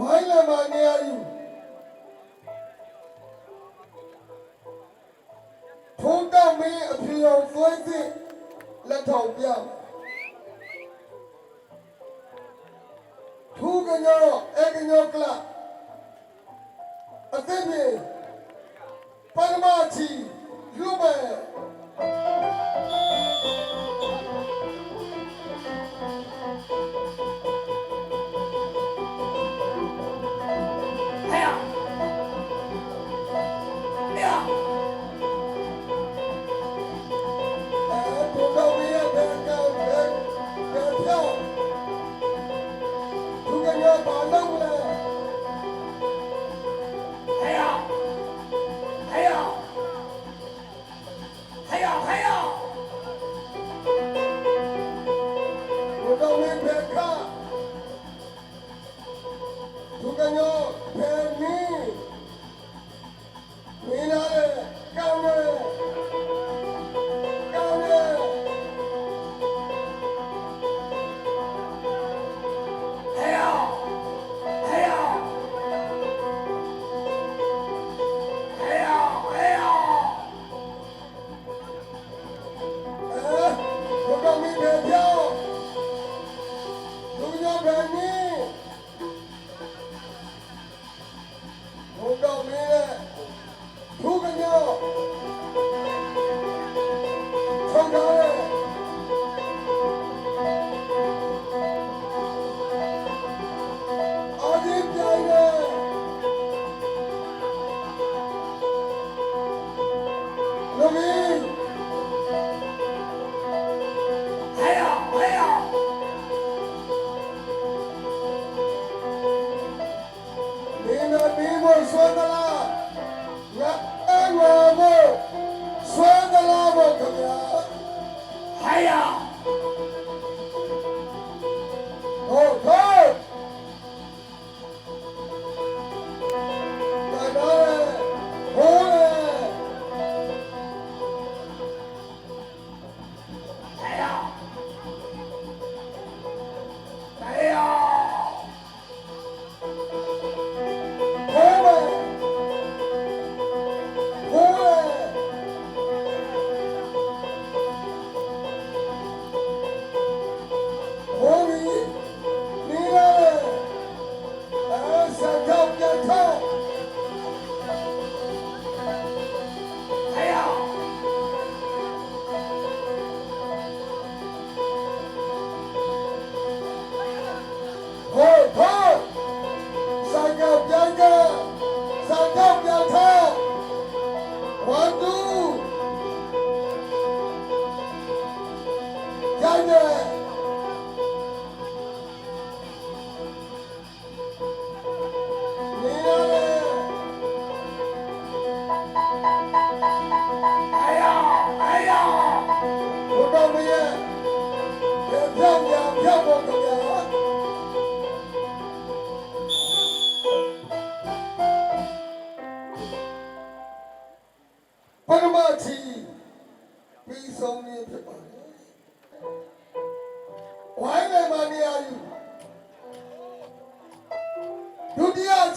Why am I near you? Hold down me if you are voicing. Let out young. Who can you egg in your club? A thing. Panamachi, you man. 唱唱跳跳，王都，哎呀哎呀，我。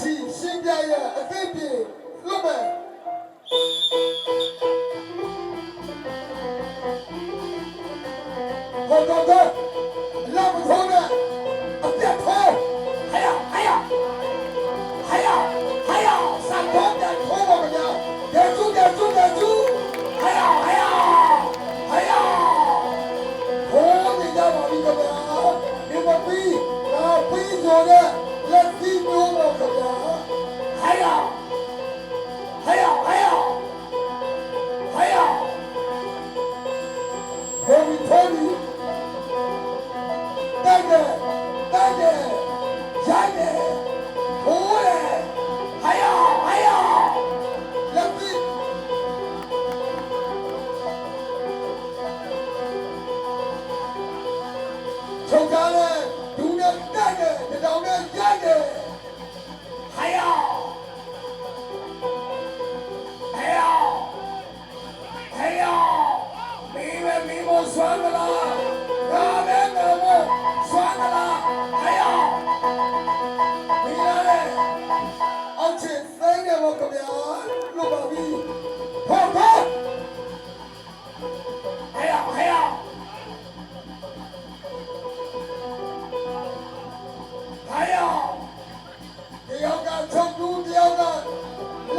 ချီရှင်းပြရအသိပြေလွတ်မယ်ဟုတ်တော့လာမထုံးနဲ့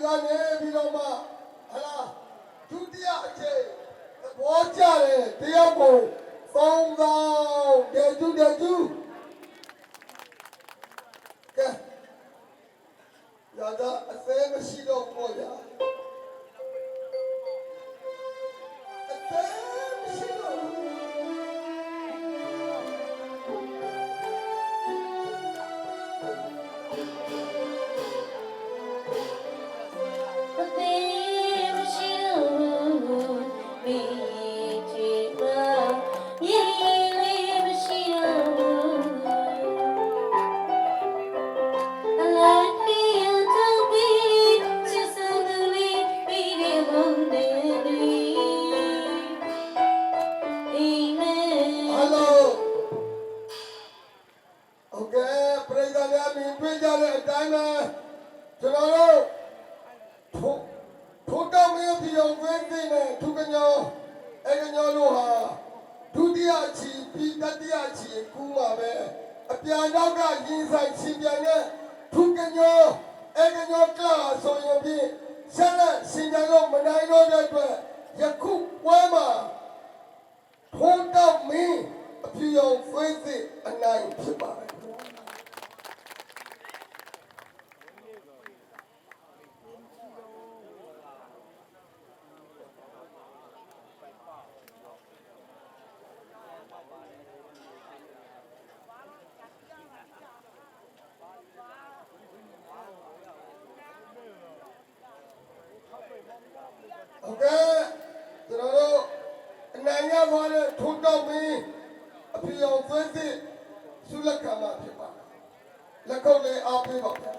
ကကနေပြီးတော့မှဟလာဒုတိယအချိန်သဘောကျတယ်တယောက်ကိုသုံးသောတေကျူတေကျူကဲရတာအသေးမရှိတော့ဘူးပေါ့ဗျာ တဲ့အတိုင်းပဲကျွန်တော်တို့ထိုးထိုးတောင်းမင်းပြည်အောင်ဝင်းသိနေသူကညောအဲကညောတို့ဟာဒုတိယချီပြီးတတိယချီကူးမှာပဲအပြန်တော့ကရင်ဆိုင်ရှင်ပြန်တဲ့သူကညောအဲကညောကလာဆိုရင်ဖြင့်ဆက်လက်ရှင်ပြန်လို့မနိုင်တော့တဲ့အတွက်ယခုပွဲမှာထုံးတော့မင်းအပြည့်အောင်ဖွေးစစ်အနိုင်ဖြစ်ပါတယ် အပြည့်အောင်ဖွေးစစ်ဆုလက်ခံမှာဖြစ်ပါတယ်လက်ကုပ်လေးအားပေးပါဗျာ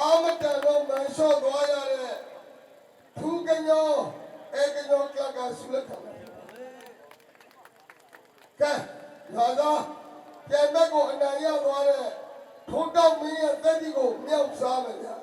အာမတန်တော့မန်လျှော့သွားရတဲ့ထူးကညောအဲကညောကကဆုလက်ခံမှာဖြစ်ပါတယ်ကဲလာသာပြန်ဘက်ကိုအနိုင်ရသွားတဲ့ထုံးတော့မင်းရဲ့သက်ဒီကိုမြောက်စားမယ်ဗျာ